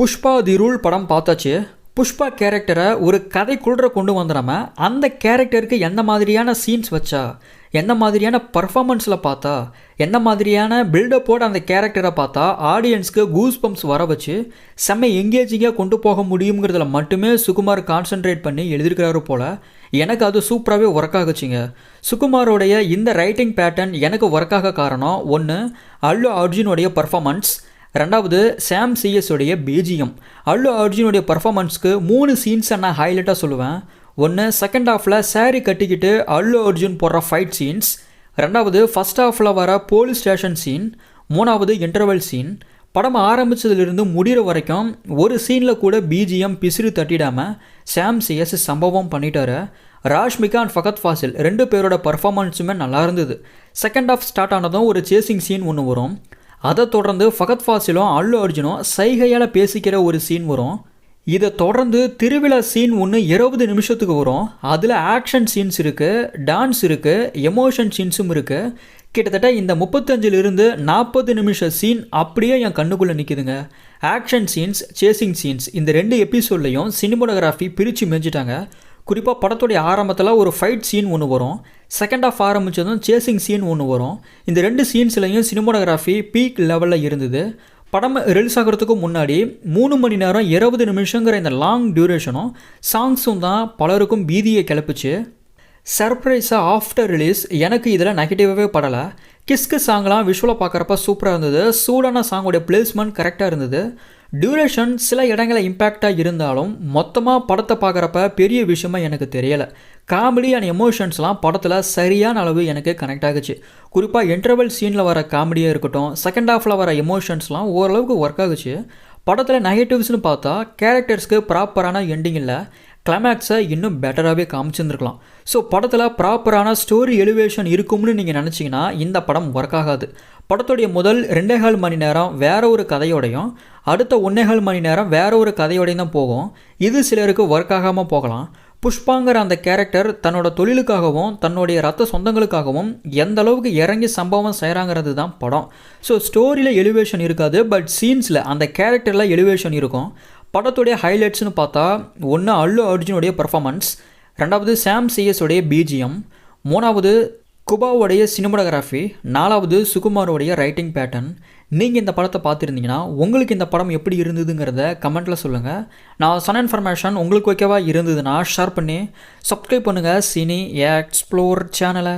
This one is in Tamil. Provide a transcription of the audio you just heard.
புஷ்பா தி ரூல் படம் பார்த்தாச்சு. புஷ்பா கேரக்டரை ஒரு கதைக்குள்ள கொண்டு வந்துடாம அந்த கேரக்டருக்கு எந்த மாதிரியான சீன்ஸ் வச்சா எந்த மாதிரியான பர்ஃபாமன்ஸில் பார்த்தா எந்த மாதிரியான பில்டப்போட அந்த கேரக்டரை பார்த்தா ஆடியன்ஸ்க்கு கூஸ் பம்ப்ஸ் வர வச்சு செம்ம எங்கேஜிங்காக கொண்டு போக முடியுங்கிறதுல மட்டுமே சுகுமார் கான்சென்ட்ரேட் பண்ணி எழுதியிருக்கிறாரு போல் எனக்கு அது சூப்பராகவே ஒர்க் ஆகுச்சுங்க. சுகுமாரோடைய இந்த ரைட்டிங் பேட்டர்ன் எனக்கு ஒர்க் ஆக காரணம் ஒன்று அல்லு அர்ஜுனுடைய பர்ஃபாமன்ஸ் ரெண்டாவது சாம் சிஎஸ் பேஜியம். அல்லு அர்ஜுனுடைய பர்ஃபாமன்ஸ்க்கு மூணு சீன்ஸை நான் ஹைலைட்டாக சொல்லுவேன். ஒன்று செகண்ட் ஹாஃபில் saree கட்டிக்கிட்டு அல்லு அர்ஜுன் போடுற ஃபைட் சீன்ஸ் ரெண்டாவது ஃபர்ஸ்ட் ஹாஃபில் வர போலீஸ் ஸ்டேஷன் சீன் மூணாவது இன்டர்வல் சீன் படம் ஆரம்பித்ததுலேருந்து முடிகிற வரைக்கும் ஒரு சீனில் கூட பிஜிஎம் பிசிறு தட்டிடாமல் சாம் சிஎஸ் சம்பவம் பண்ணிட்டாரு. ராஷ்மிகா அண்ட் ஃபகத் ஃபாசில் ரெண்டு பேரோட பர்ஃபாமன்ஸுமே நல்லா இருந்தது. செகண்ட் ஆஃப் ஸ்டார்ட் ஆனதும் ஒரு சேசிங் சீன் ஒன்று வரும். அதை தொடர்ந்து ஃபகத் ஃபாசிலும் அல்லு அர்ஜுனும் சைகையால் பேசிக்கிற ஒரு சீன் வரும். இதை தொடர்ந்து திருவிழா சீன் ஒன்று இருபது நிமிஷத்துக்கு வரும். அதில் ஆக்ஷன் சீன்ஸ் இருக்குது டான்ஸ் இருக்குது எமோஷன் சீன்ஸும் இருக்குது கிட்டத்தட்ட இந்த முப்பத்தஞ்சிலிருந்து நாற்பது நிமிஷ சீன் அப்படியே என் கண்ணுக்குள்ளே நிற்கிதுங்க ஆக்ஷன் சீன்ஸ் சேசிங் சீன்ஸ் இந்த ரெண்டு எபிசோட்லையும் சினிமோடகிராஃபி பிரித்து மேய்ஞ்சிட்டாங்க குறிப்பாக படத்துடைய ஆரம்பத்தில் ஒரு ஃபைட் சீன் ஒன்று வரும். செகண்ட் ஆஃப் ஆரம்பித்ததும் சேசிங் சீன் ஒன்று வரும். இந்த ரெண்டு சீன்ஸ்லையும் சினிமோனோகிராஃபி பீக் லெவலில் இருந்தது. படம் ரிலீஸ் ஆகிறதுக்கு முன்னாடி மூணு மணி நேரம் இருபது நிமிஷங்கிற இந்த லாங் டியூரேஷனும் சாங்ஸும் தான் பலருக்கும் பீதியை கிளப்புச்சு. சர்ப்ரைஸாக ஆஃப்டர் ரிலீஸ் எனக்கு இதில் நெகட்டிவாகவே படலை. கிஸ்கு சாங்லாம் விஷுவலாக பார்க்குறப்ப சூப்பராக இருந்தது. சூடான சாங்கோடைய பிளேஸ்மெண்ட் கரெக்டாக இருந்தது. டியூரேஷன் சில இடங்களில் இம்பேக்டாக இருந்தாலும் மொத்தமாக படத்தை பார்க்குறப்ப பெரிய விஷயமா எனக்கு தெரியலை. காமெடி அண்ட் எமோஷன்ஸ்லாம் படத்தில் சரியான அளவு எனக்கு கனெக்ட் ஆகுச்சு. குறிப்பாக இன்டர்வல் சீனில் வர காமெடியாக இருக்கட்டும் செகண்ட் ஹாஃபில் வர எமோஷன்ஸ்லாம் ஓரளவுக்கு ஒர்க் ஆகுச்சு. படத்தில் நெகட்டிவ்ஸ்னு பார்த்தா கேரக்டர்ஸ்க்கு ப்ராப்பரான எண்டிங் இல்லை. கிளைமேக்ஸை இன்னும் பெட்டராகவே காமிச்சிருந்துருக்கலாம். ஸோ படத்தில் ப்ராப்பரான ஸ்டோரி எலிவேஷன் இருக்கும்னு நீங்கள் நினச்சிங்கன்னா இந்த படம் ஒர்க் ஆகாது. படத்துடைய முதல் ரெண்டேகால் மணி நேரம் வேற ஒரு கதையோடையும் அடுத்த ஒன்னேகால் மணி நேரம் வேற ஒரு கதையோடையும் தான் போகும். இது சிலருக்கு ஒர்க் ஆகாமல் போகலாம். புஷ்பாங்கிற அந்த கேரக்டர் தன்னோட தொழிலுக்காகவும் தன்னுடைய ரத்த சொந்தங்களுக்காகவும் எந்த அளவுக்கு இறங்கி சம்பவம் செய்கிறாங்கிறது தான் படம். ஸோ ஸ்டோரியில் எலிவேஷன் இருக்காது பட் சீன்ஸில் அந்த கேரக்டரில் எலிவேஷன் இருக்கும். படத்துடைய ஹைலைட்ஸ்னு பார்த்தா ஒன்று அல்லு அர்ஜுனுடைய பர்ஃபாமன்ஸ் ரெண்டாவது சாம் சிஎஸ் உடைய பிஜிஎம் மூணாவது குபாவுடைய சினிமடோகிராஃபி நாலாவது சுகுமாரோடைய ரைட்டிங் பேட்டர்ன் நீங்கள் இந்த படத்தை பார்த்துருந்தீங்கன்னா உங்களுக்கு இந்த படம் எப்படி இருந்ததுங்கிறத கமெண்ட்டில் சொல்லுங்கள் நான் சொன்ன இன்ஃபர்மேஷன் உங்களுக்கு ஓகேவா இருந்ததுன்னா ஷேர் பண்ணி சப்ஸ்கிரைப் பண்ணுங்கள் சினி எக்ஸ்ப்ளோர் சேனலை